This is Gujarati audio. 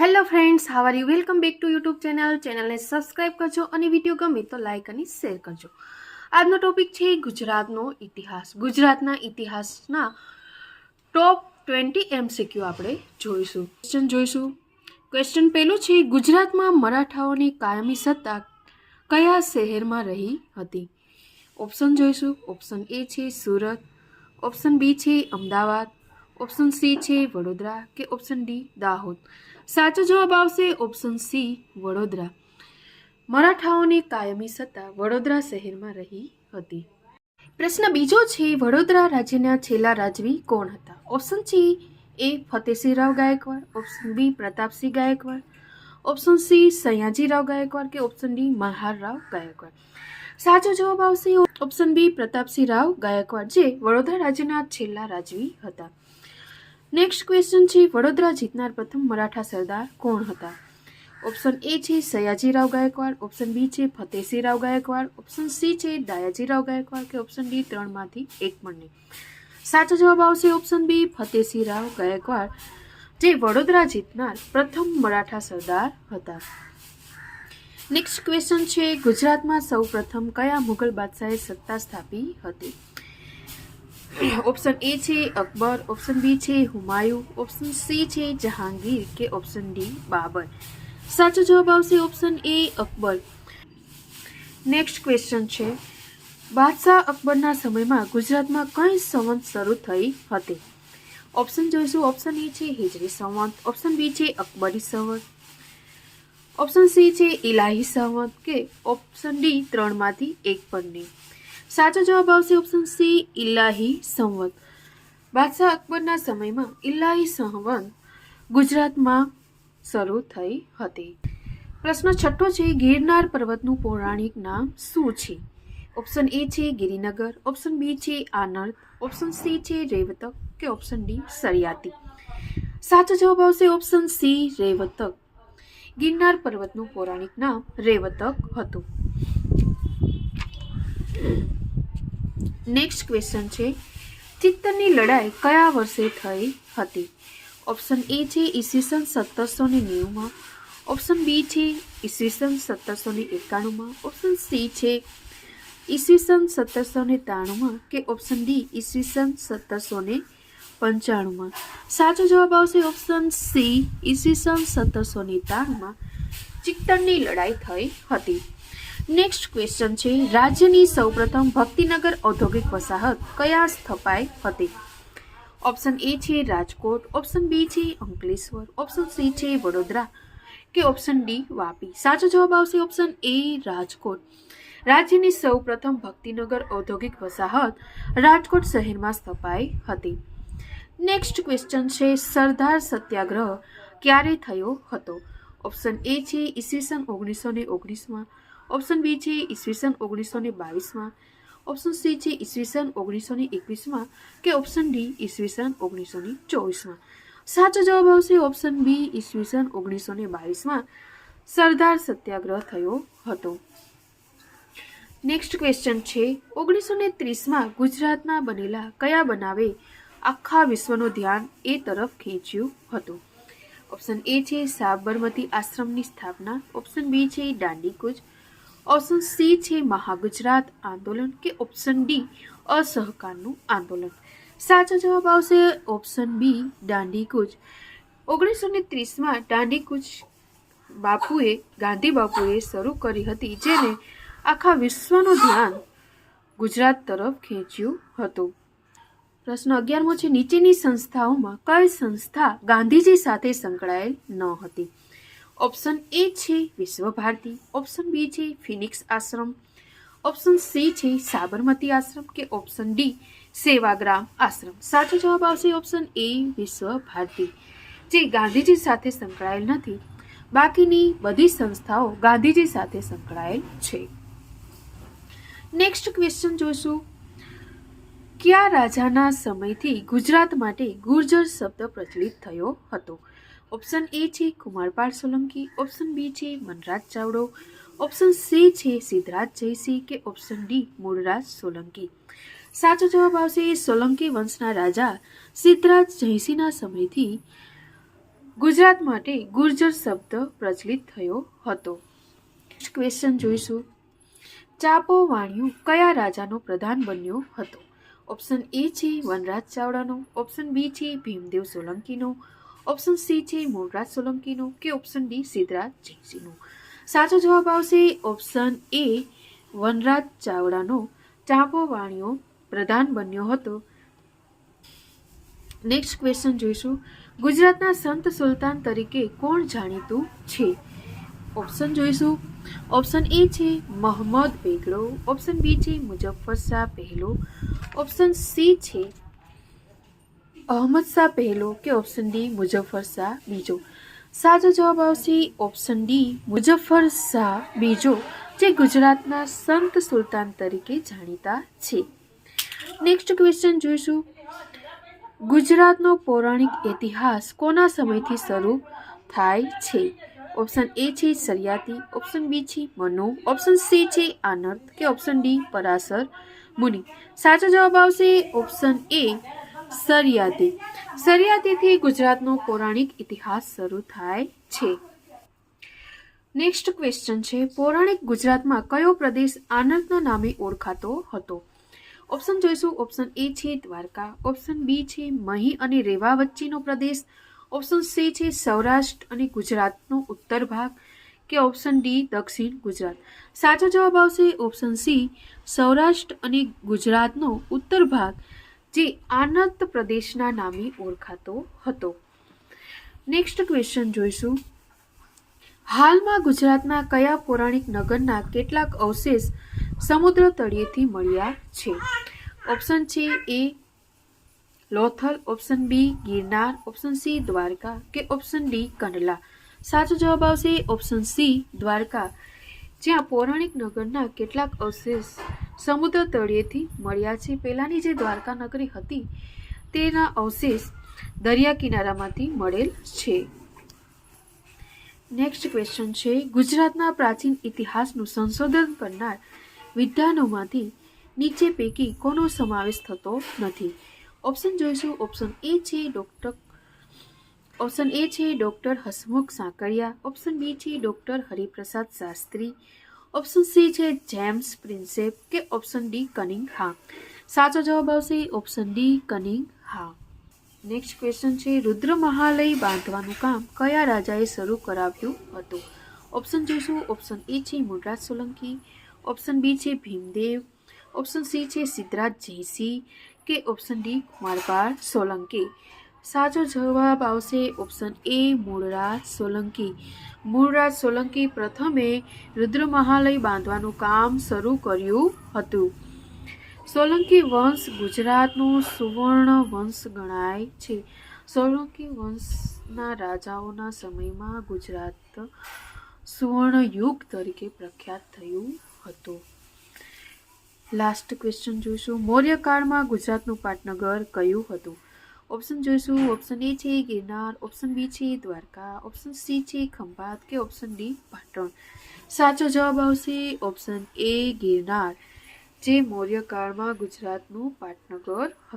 Hello friends how are you welcome back to YouTube channel ચેનલને સબસ્ક્રાઇબ કરજો અને વીડિયો ગમે તો લાઇક અને શેર કરજો. આજનો ટોપિક છે ગુજરાતનો ઇતિહાસ. ગુજરાતના ઇતિહાસના ટોપ ટ્વેન્ટી એમસીક્યુ આપણે જોઈશું. ક્વેશ્ચન જોઈશું. ક્વેશ્ચન પહેલું છે, ગુજરાતમાં મરાઠાઓની કાયમી સત્તા કયા શહેરમાં રહી હતી? ઓપ્શન જોઈશું. ઓપ્શન એ છે સુરત. ઓપ્શન બી છે અમદાવાદ. ઓપ્શન સી છે વડોદરા કે ઓપ્શન ડી દાહોદ સાચો જવાબ આવશે ઓપ્શન સી વડોદરા મરાઠાઓની કાયમી સત્તા વડોદરા શહેરમાં રહી હતી પ્રશ્ન બીજો છે વડોદરા રાજ્યના છેલ્લા રાજવી કોણ હતા ઓપ્શન સી એ Fatehsinhrao Gaekwad option B Pratapsinh Gaekwad option C Sayajirao Gaekwad કે ઓપ્શન ડી મલ્હારરાવ ગાયકવાડ સાચો જવાબ આવશે ઓપ્શન બી પ્રતાપસિંહ રાવ ગાયકવાડ જે વડોદરા રાજ્યના છેલ્લા રાજવી હતા નેક્સ્ટ ક્વેશ્ચન છે, વડોદરા જીતનાર પ્રથમ મરાઠા સરદાર કોણ હતા? ઓપ્શન એ છે, સયાજીરાવ ગાયકવાડ. ઓપ્શન બી છે ફતેસિંહરાવ ગાયકવાડ. ઓપ્શન સી છે દાયાજીરાવ ગાયકવાડ કે ઓપ્શન ડી ત્રણમાંથી એક પણ સાચો જવાબ આવશે ઓપ્શન બી ફતેસિંહરાવ ગાયકવાડ, જે વડોદરા જીતનાર પ્રથમ મરાઠા સરદાર હતા. નેક્સ્ટ ક્વેશ્ચન છે, ગુજરાતમાં સૌ પ્રથમ કયા મુઘલ બાદશાહે સત્તા સ્થાપી હતી? ઓપ્શન એ છે, અકબર. ઓપ્શન બી છે, હુમાયુ. ઓપ્શન સી છે, જહાંગીર, કે ઓપ્શન ડી બાબર. સાચો જવાબ આવશે option A Akbar. Next question છે. બાદશાહ અકબરના સમયમાં ગુજરાતમાં કઈ સંવંત શરૂ થઈ હતી? ઓપ્શન જોઈશું. ઓપ્શન એ છે, હિજરી સંવંત. ઓપ્શન બી છે, અકબરી સંવંત. ઓપ્શન સી છે ઇલાહી સંવંત, કે ઓપ્શન ડી ત્રણમાંથી એક પણ નહીં સાચો જવાબ આવશે ઓપ્શન સી ઇલાહી સંવત. બાદશાહ અકબરના સમયમાં ઇલાહી સંવત ગુજરાતમાં શરૂ થઈ હતી. પ્રશ્ન છઠ્ઠો છે, ગિરનાર પર્વતનું પૌરાણિક નામ શું છે? ઓપ્શન એ છે, ગિરિનગર ઓપ્શન બી છે, આનંદ ઓપ્શન સી છે, રેવતક કે ઓપ્શન ડી સરિયાતી. સાચો જવાબ આવશે ઓપ્શન સી રેવતક. ગિરનાર પર્વતનું પૌરાણિક નામ રેવતક હતું. નેક્સ્ટ ક્વેશ્ચન છે, ચિત્તરની લડાઈ કયા વર્ષે થઈ હતી? ઓપ્શન એ છે, ઈસવીસન સત્તરસો ને નેવુંમાં. ઓપ્શન બી છે, ઈસવીસન સત્તરસો ને એકાણુંમાં. ઓપ્શન સી છે, ઈસવીસન સત્તરસો ને ત્રાણુંમાં કે ઓપ્શન ડી ઈસવીસન સત્તરસો ને પંચાણુંમાં. સાચો જવાબ આવશે ઓપ્શન સી ઈસવીસન સત્તરસો ને ત્રાણુંમાં. ચિત્તરની લડાઈ થઈ હતી. નેક્સ્ટ ક્વેશ્ચન છે, રાજ્યની સૌપ્રથમ ભક્તિનગર ઔદ્યોગિક વસાહત કયા સ્થપાઈ હતી? ઓપ્શન એ છે, રાજકોટ. ઓપ્શન બી છે, અંકલેશ્વર. ઓપ્શન સી છે, વડોદરા. કે ઓપ્શન ડી વાપી. સાચો જવાબ આવશે ઓપ્શન એ રાજકોટ. રાજ્યની સૌપ્રથમ ભક્તિનગર ઔદ્યોગિક વસાહત રાજકોટ શહેરમાં સ્થપાઈ હતી. નેક્સ્ટ ક્વેશ્ચન છે, સરદાર સત્યાગ્રહ ક્યારે થયો હતો? ઓપ્શન એ છે, ઈસવીસન ઓગણીસો ને ઓગણીસમાં. ઓપ્શન બી છે ઈસવીસન ઓગણીસો ને બાવીસમાં. ઓપ્શન સી છે ઈસવીસન ઓગણીસો ને એકવીસમાં કે ઓપ્શન ડી ઈસવીસન ઓગણીસો ને ચોવીસમાં. સાચો જવાબ આવશે ઓપ્શન બી ઈસવીસન ઓગણીસો ને બાવીસમાં. સરદાર સત્યાગ્રહ થયો હતો. નેક્સ્ટ ક્વેશ્ચન છે ઓગણીસો ને ત્રીસમાં ગુજરાતના બનેલા કયા બનાવે આખા વિશ્વનું ધ્યાન એ તરફ ખેંચ્યું હતું? ઓપ્શન એ છે સાબરમતી આશ્રમની સ્થાપના. ઓપ્શન બી છે દાંડીકૂચ. ઓપ્શન સી છે મહાગુજરાત આંદોલન કે ઓપ્શન ડી, અસહકારનું આંદોલન. સાચો જવાબ આવશે ઓપ્શન બી, દાંડીકૂચ. ઓગણીસો ને ત્રીસમાં દાંડીકૂચ બાપુએ, ગાંધી બાપુએ શરૂ કરી હતી જેને આખા વિશ્વનું ધ્યાન ગુજરાત તરફ ખેંચ્યું હતું. પ્રશ્ન અગિયારમો છે, નીચેની સંસ્થાઓમાં કઈ સંસ્થા ગાંધીજી સાથે સંકળાયેલ ન હતી? ઓપ્શન એ છે વિશ્વ ભારતી ઓપ્શન બી છે ફિનિક્સ આશ્રમ. ઓપ્શન સી છે સાબરમતી આશ્રમ કે ઓપ્શન ડી સેવાગ્રામ આશ્રમ. સાચો જવાબ આવશે ઓપ્શન એ વિશ્વ ભારતી જે ગાંધીજી સાથે સંકળાયેલ નથી. બાકીની બધી સંસ્થાઓ ગાંધીજી સાથે સંકળાયેલ છે. નેક્સ્ટ ક્વેશ્ચન જોશું. કયા રાજાના સમયથી ગુજરાત માટે ગુર્જર શબ્દ પ્રચલિત થયો હતો? ઓપ્શન એ છે કુમારપાળ સોલંકી ઓપ્શન બી છે વનરાજ ચાવડો, ઓપ્શન સી છે સિદ્ધરાજ જયસિંહ કે ઓપ્શન ડી મૂળરાજ સોલંકી. સાચો જવાબ આવશે સોલંકી વંશના રાજા સિદ્ધરાજ જયસિંહના સમયથી ગુજરાત માટે ગુર્જર શબ્દ પ્રચલિત થયો હતો. ક્વેશ્ચન જોઈશું. ચાપો વાણિયું કયા રાજાનો પ્રધાન બન્યો હતો? ઓપ્શન એ છે વનરાજ ચાવડાનો, ઓપ્શન બી છે ભીમદેવ સોલંકીનો ઓપ્શન સી છે મૂળરાજ સોલંકીનું કે ઓપ્શન ડી સિદ્ધરાજ જયસિંહનું સાચો જવાબ આવશે ઓપ્શન એ વનરાજ ચાવડાનો. ચાપો વાણિયો પ્રધાન બન્યો હતો. નેક્સ્ટ ક્વેશ્ચન જોઈશું. ગુજરાતના સંત સુલતાન તરીકે કોણ જાણીતું છે? ઓપ્શન જોઈશું. ઓપ્શન એ છે મોહમ્મદ બેગડો. ઓપ્શન બી છે મુજફ્ફર શાહ પહેલો. ઓપ્શન સી છે અહમદ શાહ પહેલો કે ઓપ્શન ડી મુજફ્ફર શાહ બીજો. સાચો જવાબ આવશે ઓપ્શન ડી મુજફ્ફર શાહ બીજો, જે ગુજરાતના સંત સુલતાન તરીકે જાણીતા છે. નેક્સ્ટ ક્વેશ્ચન જોઈશું. ગુજરાતનો પૌરાણિક ઇતિહાસ કોના સમયથી શરૂ થાય છે? ઓપ્શન એ છે સરિયાતી ઓપ્શન બી છે મનુ ઓપ્શન સી છે આનર્દ કે ઓપ્શન ડી પરાસર મુનિ. સાચો જવાબ આવશે ઓપ્શન એ સરિયાતી સરિયાતીથી ગુજરાતનો પૌરાણિક ઇતિહાસ શરૂ થાય છે. નેક્સ્ટ ક્વેશ્ચન છે, પૌરાણિક ગુજરાતમાં કયો પ્રદેશ આનંદના નામે ઓળખાતો હતો? ઓપ્શન જોઈશું ઓપ્શન એ છે દ્વારકા ઓપ્શન બી છે મહી અને રેવા વચ્ચેનો પ્રદેશ ઓપ્શન સી છે સૌરાષ્ટ્ર અને ગુજરાતનો ઉત્તર ભાગ કે ઓપ્શન ડી દક્ષિણ ગુજરાત. સાચો જવાબ આવશે ઓપ્શન સી સૌરાષ્ટ્ર અને ગુજરાતનો ઉત્તર ભાગ. જે આનંદ પ્રદેશના નામે ઓળખાતો હતો. નેક્સ્ટ ક્વેશ્ચન જોઈશું. હાલમાં ગુજરાતના કયા પૌરાણિક નગરના કેટલાક અવશેષ સમુદ્ર તળિયેથી મળ્યા છે? ઓપ્શન છે A Lothal. Option B Girnar. Option C Dwarka કે ઓપ્શન ડી કંડલા. સાચો જવાબ આવશે ઓપ્શન સી દ્વારકા. જ્યાં પૌરાણિક નગરના કેટલાક અવશેષ સમુદ્ર તળિયેથી મળ્યા છે. પહેલાંની જે દ્વારકા નગરી હતી, તેના અવશેષ દરિયા કિનારામાંથી મળેલ છે. નેક્સ્ટ ક્વેશ્ચન છે. ગુજરાતના પ્રાચીન ઇતિહાસનું સંશોધન કરનાર વિદ્વાનોમાંથી નીચે પૈકી કોનો સમાવેશ થતો નથી? ઓપ્શન જોઈશું. ઓપ્શન એ છે ડૉક્ટર ઓપ્શન એ છે doctor Hasmukh Sankalia option B છે doctor Hariprasad Shastri. Option C છે જેમ્સ પ્રિન્સેપ કે ઓપ્શન ડી કનિંગ હા. સાચો જવાબ આવશે option D Cunningham. Next question છે, રુદ્ર મહાલય બાંધવાનું કામ કયા રાજાએ શરૂ કરાવ્યું હતું? ઓપ્શન જોઈશું ઓપ્શન એ છે મુનરાજ સોલંકી, ઓપ્શન બી છે ભીમદેવ, ઓપ્શન સી છે સિદ્ધરાજ જયસિંહ, કે ઓપ્શન ડી કુમારપાળ સોલંકી. સાચો જવાબ આવશે ઓપ્શન એ, મૂળરાજ સોલંકી. મૂળરાજ સોલંકી પ્રથમે રુદ્ર મહાલય બાંધવાનું કામ શરૂ કર્યું હતું. સોલંકી વંશ ગુજરાતનું સુવર્ણ વંશ ગણાય છે. સોલંકી વંશના રાજાઓના સમયમાં ગુજરાત સુવર્ણ યુગ તરીકે પ્રખ્યાત થયું હતું. લાસ્ટ ક્વેશ્ચન જોઈશું. મૌર્યકાળમાં ગુજરાતનું પાટનગર કયું હતું? ઓપ્શન જોઈશું ઓપ્શન એ છે ગિરનાર ઓપ્શન બી છે દ્વારકા ઓપ્શન સી છે ખંભાત કે ઓપ્શન ડી પાટણ સાચો જવાબ આવશે ઓપ્શન એ ગિરનાર જે મૌર્ય કાળમાં ગુજરાતનું પાટનગર હતું।